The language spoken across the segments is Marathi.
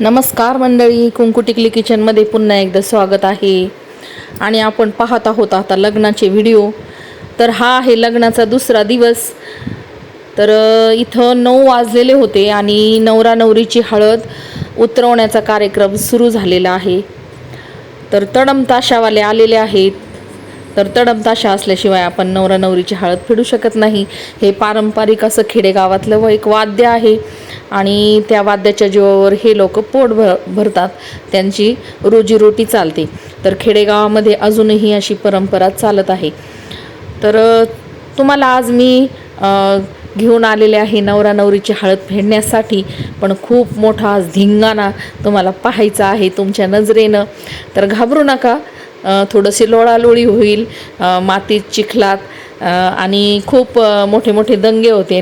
नमस्कार मंडळी कुंकुटिकली किचनमध्ये पुन्हा एकदा स्वागत आहे. आणि आपण पाहत आहोत आता लग्नाचे व्हिडिओ तर हा आहे लग्नाचा दुसरा दिवस. तर इथं नऊ वाजलेले होते आणि नवरा नवरीची हळद उतरवण्याचा कार्यक्रम सुरू झालेला आहे. तर तडमताशावाले आलेले आहेत. तर तडमताशा असल्याशिवाय आपण नवरा नवरीची हळद फिडू शकत नाही. हे पारंपरिक असं खेडेगावातलं व एक वाद्य आहे आणि त्या वाद्याच्या जीवावर हे लोक पोट भर भरतात. त्यांची रोजीरोटी चालते. तर खेडेगावामध्ये अजूनही अशी परंपरा चालत आहे. तर तुम्हाला आज मी घेऊन आलेले आहे नवरा नवरीची हळद फेडण्यासाठी पण खूप मोठा आज धिंगाणा तुम्हाला पाहायचा आहे तुमच्या नजरेनं. तर घाबरू नका थोडंशी लोळालोळी होईल मातीत चिखलात आणि खूप मोठे मोठे दंगे होते.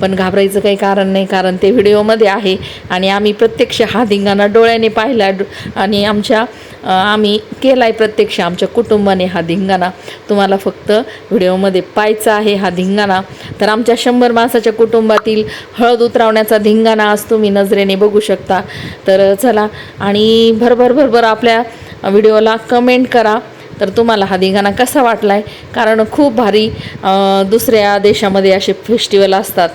पण घाबरायचं काही कारण नाही कारण ते व्हिडिओमध्ये आहे. आणि आम्ही प्रत्यक्ष हा धिंगाणा डोळ्याने पाहिला. आणि आमच्या आम्ही केला आहे प्रत्यक्ष आमच्या कुटुंबाने हा धिंगाणा. तुम्हाला फक्त व्हिडिओमध्ये पाहायचा आहे हा धिंगाणा. तर आमच्या शंभर माणसाच्या कुटुंबातील हळद उतरवण्याचा धिंगाणा आज तुम्ही नजरेने बघू शकता. तर चला आणि भरभर भरभर आपल्या व्हिडिओला कमेंट करा. तर तुम्हाला हा धिंगाणा कसा वाटला आहे कारण खूप भारी दुसऱ्या देशामध्ये असे फेस्टिवल असतात.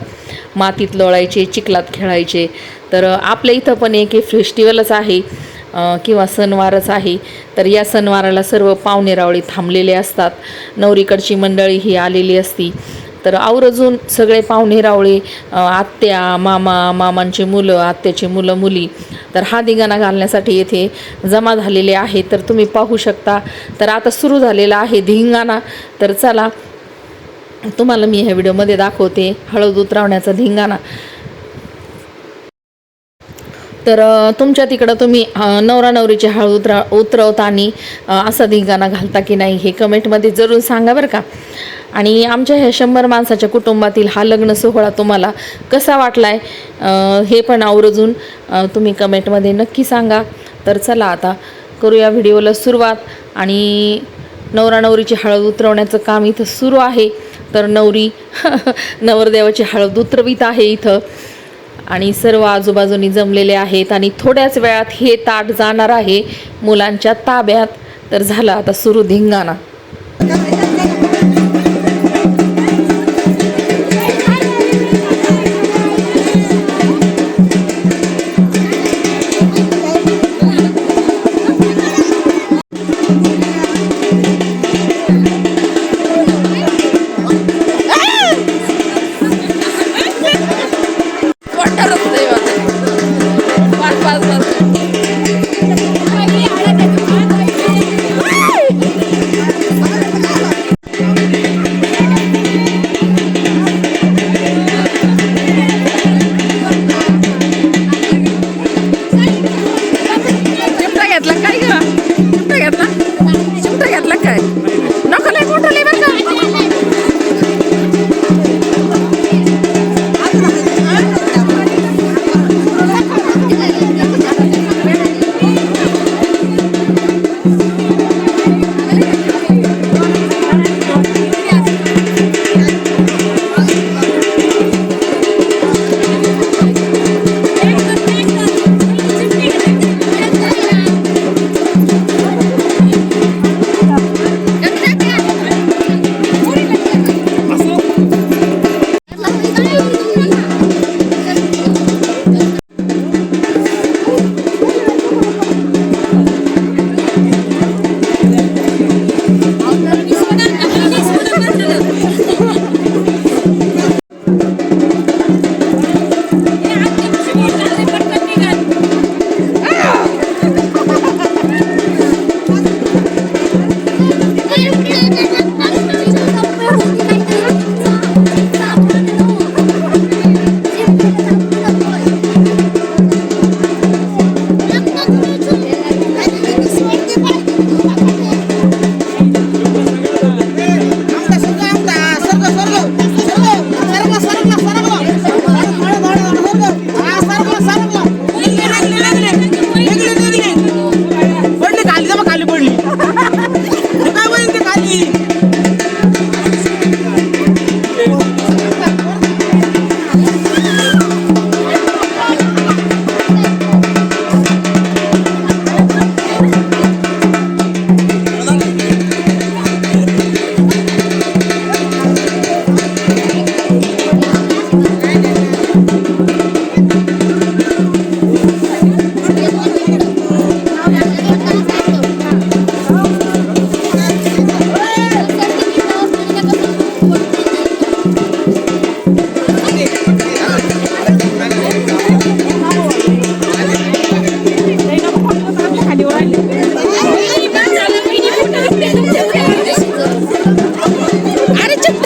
मातीत लोळायचे चिखलात खेळायचे. तर आपल्या इथं पण एक हे फेस्टिवलच आहे किंवा सणवारच आहे. तर या सणवाराला सर्व पाहुणेरावळी थांबलेले असतात. नवरीकडची मंडळी ही आलेली असती. तर आवर्जून सगळे पाहुणे रावळे आत्या मामा मामांची मुलं आत्याची मुलं मुली. तर हा धिंगाणा घालण्यासाठी येथे जमा झालेले आहे. तर तुम्ही पाहू शकता. तर आता सुरू झालेला आहे धिंगाणा. तर चला तुम्हाला मी ह्या व्हिडिओमध्ये दाखवते हळद उतरवण्याचा धिंगाणा. तर तुमच्या तिकडं तुम्ही नवरा नवरीची हळद उतरा उतरवताना आणि असा धिंगाणा घालता की नाही हे कमेंटमध्ये जरूर सांगा बरं का. आणि आमच्या ह्या शंभर माणसाच्या कुटुंबातील हा लग्न सोहळा तुम्हाला कसा वाटला आहे हे पण आवर्जून तुम्ही कमेंटमध्ये नक्की सांगा. तर चला आता करूया व्हिडिओला सुरुवात आणि नवरा नवरीची हळद उतरवण्याचं काम इथं सुरू आहे. तर नवरी नवरदेवाची हळद उतरवीत आहे इथं. आणि सर्व आजूबाजूनी जमलेले आहेत आणि थोड्याच वेळात हे ताट जाणार आहे मुलांच्या ताब्यात. तर झालं आता सुरू धिंगाणा.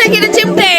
aqui no Team Play.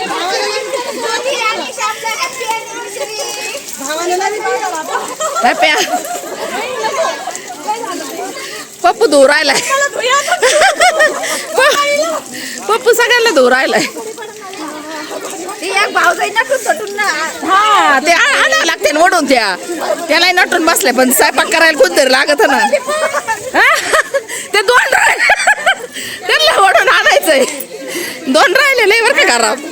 प्या पप्पू दूर राहिलाय. पप्पू सगळ्यांना दूर राहिलाय. हा ते आणावं लागते ना ओढून त्या. त्याला नटून बसले पण स्वयंपाक करायला कोणतरी लागत ना? ते दोन राहिले. त्यांना ओढून आणायचंय. दोन राहिले लय बरं का खराब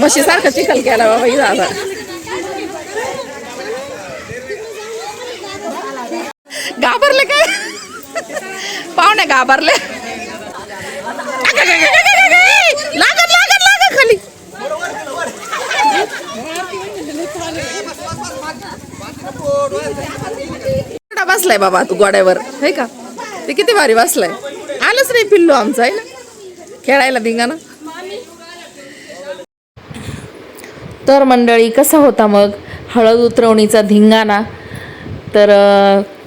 म्हशीसारखं चिखल केला बाबा ही आता. घाबरले काय? पाहुणे घाबरले. लागत लागत लागत खाली. गोडा बसलाय बाबा तू गोड्यावर है का? ते किती भारी बसलाय. आलंच नाही पिल्लू आमचं आहे ना? खेळायला ना तर मंडळी कसा होता मग? हळद उतरवणीचा धिंगाणा? तर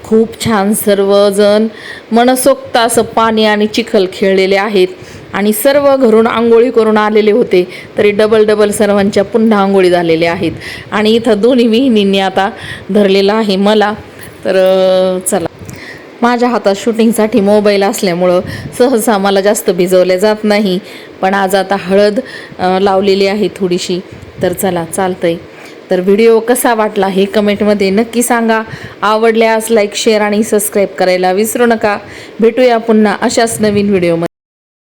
खूप छान सर्वजण मनसोक्त असं पाणी आणि चिखल खेळलेले आहेत आणि सर्व घरून आंघोळी करून आलेले होते तरी डबल डबल सर्वांच्या पुन्हा आंघोळी झालेल्या आहेत. आणि इथं दोन्ही विहिणींनी आता धरलेलं आहे मला. तर चला. माझ्या हातात शूटिंगसाठी मोबाईल असल्यामुळं सहसा मला जास्त भिजवले जात नाही. पण आज आता हळद लावलेली आहे थोडीशी. तर चला चालतंय. तर व्हिडिओ कसा वाटला हे कमेंटमध्ये नक्की सांगा. आवडल्यास लाईक शेअर आणि सबस्क्राईब करायला विसरू नका. भेटूया पुन्हा अशाच नवीन व्हिडिओमध्ये.